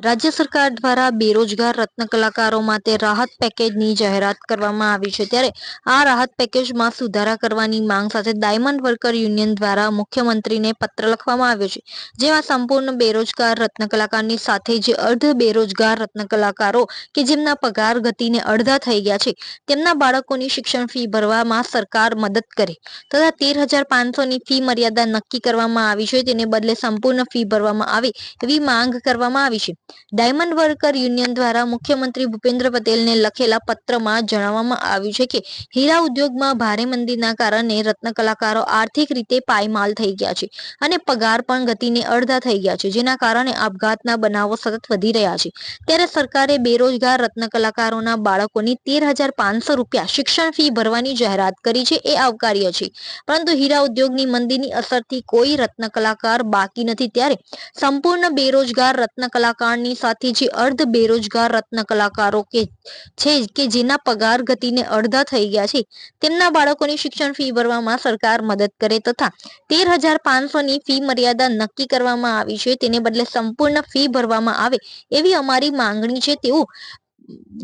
રાજ્ય સરકાર દ્વારા બેરોજગાર રત્ન કલાકારો માટે રાહત પેકેજની જાહેરાત કરવામાં આવી છે. ત્યારે આ રાહત પેકેજમાં સુધારા કરવાની માંગ સાથે ડાયમંડ વર્કર યુનિયન દ્વારા મુખ્યમંત્રીને પત્ર લખવામાં આવ્યો છે. જેમાં સંપૂર્ણ બેરોજગાર રત્ન કલાકારની સાથે જે અર્ધ બેરોજગાર રત્ન કલાકારો કે જેમના પગાર ગતિને અડધા થઈ ગયા છે, તેમના બાળકોની શિક્ષણ ફી ભરવામાં સરકાર મદદ કરે તથા તેર હજાર પાંચસોની ફી મર્યાદા નક્કી કરવામાં આવી છે. તેને બદલે સંપૂર્ણ ફી ભરવામાં આવે એવી માંગ કરવામાં આવી છે. ડાયમંડ વર્કર યુનિયન દ્વારા મુખ્યમંત્રી ભૂપેન્દ્ર પટેલને લખેલા પત્રમાં જણાવવામાં આવ્યું છે કે, હીરા ઉદ્યોગમાં ભારે મંદીના કારણે રત્ન કલાકારો આર્થિક રીતે પાયમાલ થઈ ગયા છે અને પગાર પણ ગતિને અડધા થઈ ગયા છે, જેના કારણે આપઘાતના બનાવો સતત વધી રહ્યા છે. ત્યારે સરકારે બેરોજગાર રત્ન કલાકારોના બાળકોની તેર હજાર પાંચસો રૂપિયા શિક્ષણ ફી ભરવાની જાહેરાત કરી છે, એ આવકાર્ય છે. પરંતુ હીરા ઉદ્યોગની મંદીની અસરથી કોઈ રત્ન કલાકાર બાકી નથી, ત્યારે સંપૂર્ણ બેરોજગાર રત્ન કલાકારની સાથે જે અર્ધ બેરોજગાર રત્ન કલાકારો કે છે કે જેના પગાર ગતિને અડધા થઈ ગયા છે, તેમના બાળકોની શિક્ષણ ફી ભરવામાં સરકાર મદદ કરે તથા તેર હજાર પાંચસોની ફી મર્યાદા નક્કી કરવામાં આવી છે, તેને બદલે સંપૂર્ણ ફી ભરવામાં આવે એવી અમારી માંગણી છે તેવું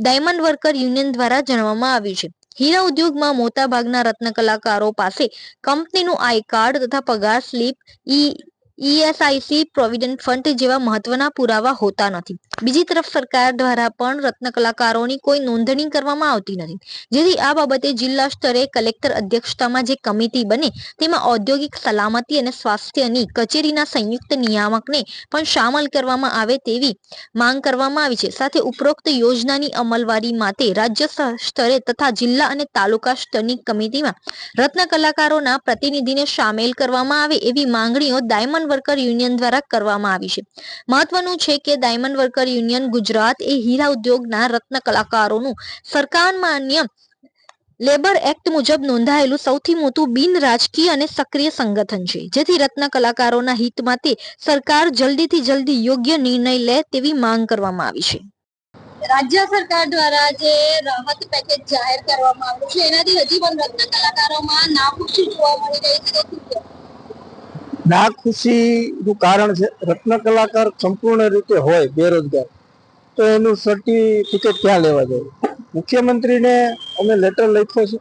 ડાયમંડ વર્કર યુનિયન દ્વારા જણાવવામાં આવ્યું છે. હીરા ઉદ્યોગમાં મોટા ભાગના રત્ન કલાકારો પાસે કંપનીનું આઈ કાર્ડ તથા પગાર slip, E ESIC provident fund જેવા મહત્વના પુરાવા હોતા નથી. બીજી તરફ સરકાર દ્વારા પણ રત્ન કલાકારોની કોઈ નોંધણી કરવામાં આવતી નથી. જેથી આ બાબતે જિલ્લા સ્તરે કલેક્ટર અધ્યક્ષતામાં જે કમિટી બને, તેમાં ઔદ્યોગિક સલામતી અને સ્વાસ્થ્યની કચેરીના સંયુક્ત નિયામકને પણ સામેલ કરવામાં આવે તેવી માંગ કરવામાં આવી છે. સાથે ઉપરોક્ત યોજનાની અમલવારી માટે રાજ્ય સ્તરે તથા જિલ્લા અને તાલુકા સ્તરની કમિટીમાં રત્ન કલાકારોના પ્રતિનિધિને સામેલ કરવામાં આવે એવી માંગણીઓ ડાયમંડ વર્કર યુનિયન દ્વારા કરવામાં આવી છે. મહત્વનું છે કે ડાયમંડ વર્કર યુનિયન ગુજરાત એ હીરા ઉદ્યોગના રત્ન કલાકારોનું સરકાર માન્ય લેબર એક્ટ મુજબ નોંધાયેલું સૌથી મોટું બિન રાજકીય અને સક્રિય સંગઠન છે. જેથી રત્ન કલાકારોના હિત માટે સરકાર જલ્દીથી જલ્દી યોગ્ય નિર્ણય લે તેવી માંગ કરવામાં આવી છે. રાજ્ય સરકાર દ્વારા જે રાહત પેકેજ જાહેર કરવામાં આવ્યું છે, એનાથી હજી પણ રત્ન કલાકારોમાં નાખુશી જોવા મળી રહી છે. કહેશો? કારણ છે રત્ન કલાકાર સંપૂર્ણ રીતે હોય બેરોજગાર, તો એનું સર્ટિફિકેટ ક્યાં લેવા જાય મુખ્યમંત્રીને અમે લેટર લખ્યો છે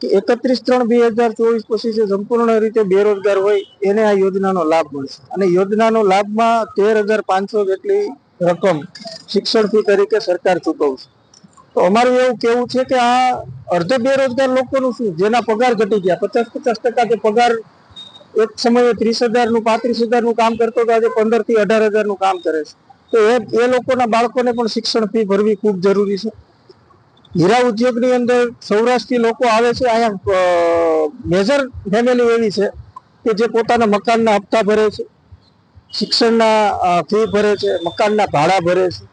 કે એકત્રીસ ત્રણ બે હજાર ચોવીસ પછી જે સંપૂર્ણ રીતે બેરોજગાર હોય, એને આ યોજનાનો લાભ મળશે. અને યોજનાનો લાભમાં તેર હજાર પાંચસો જેટલી રકમ શિક્ષણ ફી તરીકે સરકાર ચૂકવશે. તો અમારું એવું કેવું છે કે આ અર્ધ બેરોજગાર લોકોનું શું? જેના પગાર ઘટી ગયા, પચાસ પચાસ ટકા જે પગાર એક સમયે ત્રીસ હજારનું, પાંત્રીસ હજારનું કામ કરતો તો આજે પંદરથી અઢાર હજારનું કામ કરે છે. તો એ એ લોકોના બાળકોને પણ શિક્ષણ ફી ભરવી ખૂબ જરૂરી છે. હીરા ઉદ્યોગની અંદર સૌરાષ્ટ્રથી લોકો આવે છે, અહીંયા મેજર ફેમિલી એવી છે કે જે પોતાના મકાનના હપ્તા ભરે છે, શિક્ષણના ફી ભરે છે, મકાનના ભાડા ભરે છે.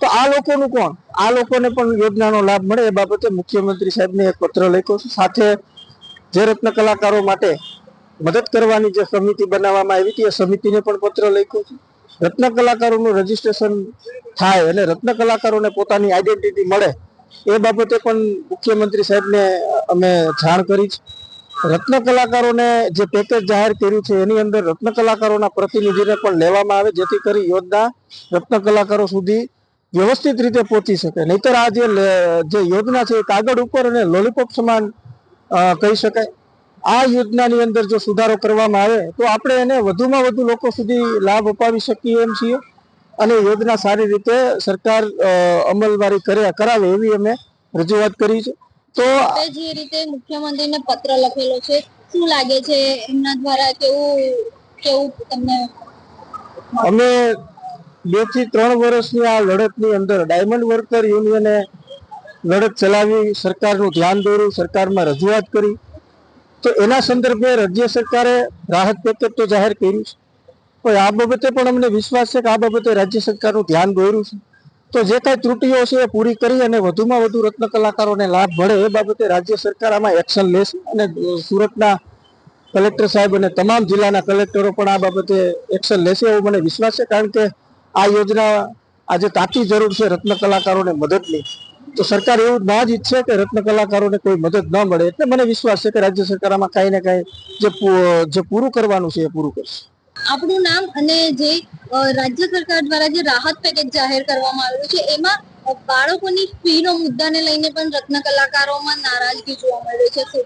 તો આ લોકોનું કોણ? આ લોકોને પણ યોજનાનો લાભ મળે એ બાબતે મુખ્યમંત્રી સાહેબને એક પત્ર લખ્યો છે. સાથે જે રત્ન કલાકારો માટે મદદ કરવાની જે સમિતિ બનાવવામાં આવી હતી, એ સમિતિને પણ પત્ર લખ્યો છે. રત્ન કલાકારોનું રજીસ્ટ્રેશન થાય અને રત્ન કલાકારોને પોતાની આઈડેન્ટિટી મળે, એ બાબતે પણ મુખ્યમંત્રી સાહેબને અમે જાણ કરી છે. રત્ન કલાકારોને જે પેકેજ જાહેર કર્યું છે, એની અંદર રત્ન કલાકારોના પ્રતિનિધિને પણ લેવામાં આવે, જેથી કરી યોજના રત્ન કલાકારો સુધી વ્યવસ્થિત રીતે પહોંચી શકે. નહીતર આ જે યોજના છે, એ કાગળ ઉપર અને લોલીપોપ સમાન કહી શકાય. આ યોજનાની અંદર જો સુધારો કરવામાં આવે તો આપણે એને વધુમાં વધુ લોકો સુધી લાભ અપાવી શકીએ એમ છીએ. અને યોજના સારી રીતે સરકાર અમલવારી કરે કરાવે એવી અમે રજૂઆત કરી છે. તો જે રીતે મુખ્યમંત્રીને પત્ર લખેલો છે શું લાગે છે? એમના દ્વારા કેવું કેવું તમને અમે બેથી ત્રણ વર્ષની આ લડતની અંદર ડાયમંડ વર્કર યુનિયને લડત ચલાવી સરકારનું ધ્યાન દોર્યું સરકારમાં રજૂઆત કરી. તો એના સંદર્ભે રાજ્ય સરકારે રાહત પેકેજ તો જાહેર કર્યું છે. પણ આ બાબતે પણ અમને વિશ્વાસ છે કે આ બાબતે રાજ્ય સરકારનું ધ્યાન દોર્યું છે. તો જે કાંઈ ત્રુટીઓ છે એ પૂરી કરી અને વધુમાં વધુ રત્ન કલાકારોને લાભ મળે એ બાબતે રાજ્ય સરકાર આમાં એક્શન લેશે અને સુરતના કલેક્ટર સાહેબ અને તમામ જિલ્લાના કલેક્ટરો પણ આ બાબતે એક્શન લેશે એવો મને વિશ્વાસ છે. કારણ કે આ યોજના આજે તાતી જરૂર છે રત્ન કલાકારોને મદદની. તો સરકાર એવું ના જ ઈચ્છે કે રત્ન કલાકારોને કોઈ મદદ ન મળે. એટલે મને વિશ્વાસ છે કે રાજ્ય સરકાર આમાં કાંઈ ને કાંઈ જે પૂરું કરવાનું છે એ પૂરું કરશે. આપણું નામ અને જે રાજ્ય સરકાર દ્વારા જે રાહત પેકેજ જાહેર કરવામાં આવ્યું છે એમાં બાળકોની ફીનો મુદ્દાને લઈને પણ રત્ન કલાકારોમાં નારાજગી જોવા મળે છે શું?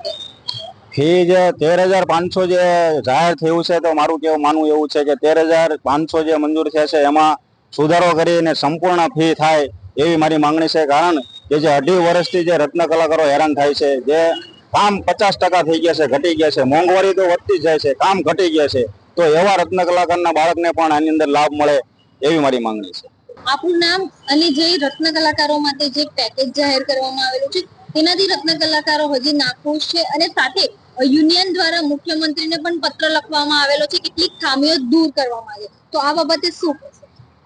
ફી જે તેર હજાર પાંચસો જે જાહેર થયું છે તો મારું કેવું માનવું એવું છે કે તેર હજાર પાંચસો જે મંજૂર થયા છે એમાં સુધારો કરીને સંપૂર્ણ ફી થાય એવી મારી માંગણી છે. કારણ કે જે અઢી વર્ષથી જે રત્ન કલાકારો હેરાન થાય છે, જે કામ પચાસ ટકા થઈ ગયા છે, ઘટી ગયા છે, મોંઘવારી તો વધતી જાય છે, કામ ઘટી ગયા છે, તો એવા રત્ન કલાકારના બાળકને પણ આની અંદર લાભ મળે એવી મારી માંગણી છે આપનું નામ અને જે રત્ન કલાકારો માટે જે પેકેજ જાહેર કરવામાં આવેલું છે, તેનાથી રત્ન કલાકારો હજી નાખુશ છે અને સાથે યુનિયન દ્વારા મુખ્યમંત્રીને પણ પત્ર લખવામાં આવેલો છે કેટલીક ખામીઓ દૂર કરવામાં આવે તો આ બાબતે શું?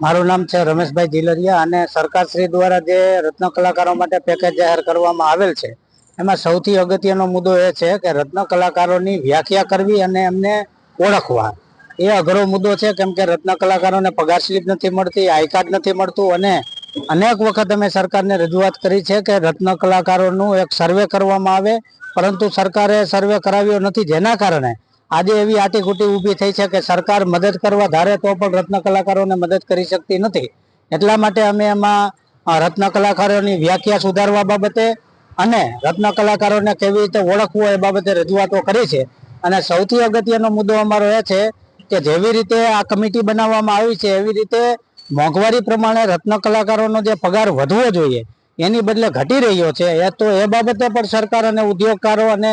મારું નામ છે રમેશભાઈ જીલરિયા અને સરકાર શ્રી દ્વારા જે રત્ન કલાકારો માટે પેકેજ જાહેર કરવામાં આવેલ છે, એમાં સૌથી અગત્યનો મુદ્દો એ છે કે રત્ન કલાકારોની વ્યાખ્યા કરવી અને એમને ઓળખવા. એ અઘરો મુદ્દો છે, કેમ કે રત્ન કલાકારોને પગાર સ્લીપ નથી મળતી, આઈ કાર્ડ નથી મળતું અને અનેક વખત અમે સરકારને રજૂઆત કરી છે કે રત્ન કલાકારોનું એક સર્વે કરવામાં આવે, પરંતુ સરકારે સર્વે કરાવ્યો નથી. જેના કારણે આજે એવી આટીઘૂટી ઊભી થઈ છે કે સરકાર મદદ કરવા ધારે તો પણ રત્ન કલાકારોને મદદ કરી શકતી નથી. એટલા માટે અમે એમાં રત્ન કલાકારોની વ્યાખ્યા સુધારવા બાબતે અને રત્ન કલાકારોને કેવી રીતે ઓળખવું એ બાબતે રજૂઆતો કરી છે. અને સૌથી અગત્યનો મુદ્દો અમારો એ છે કે જેવી રીતે આ કમિટી બનાવવામાં આવી છે, એવી રીતે મોંઘવારી પ્રમાણે રત્ન કલાકારોનો જે પગાર વધવો જોઈએ, એની બદલે ઘટી રહ્યો છે. એ તો એ બાબતે પણ સરકાર અને ઉદ્યોગકારો અને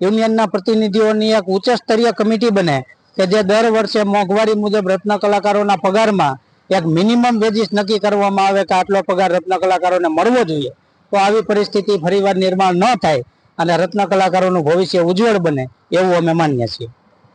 યુનિયનના પ્રતિનિધિઓની એક ઉચ્ચ સ્તરીય કમિટી બને કે જે દર વર્ષે મોંઘવારી મુજબ રત્ન કલાકારોના પગારમાં એક મિનિમમ વેજીસ નક્કી કરવામાં આવે કે આટલો પગાર રત્ન કલાકારોને મળવો જોઈએ. તો આવી પરિસ્થિતિ ફરીવાર નિર્માણ ન થાય અને રત્ન કલાકારોનું ભવિષ્ય ઉજ્જવળ બને એવું અમે માનીએ છીએ.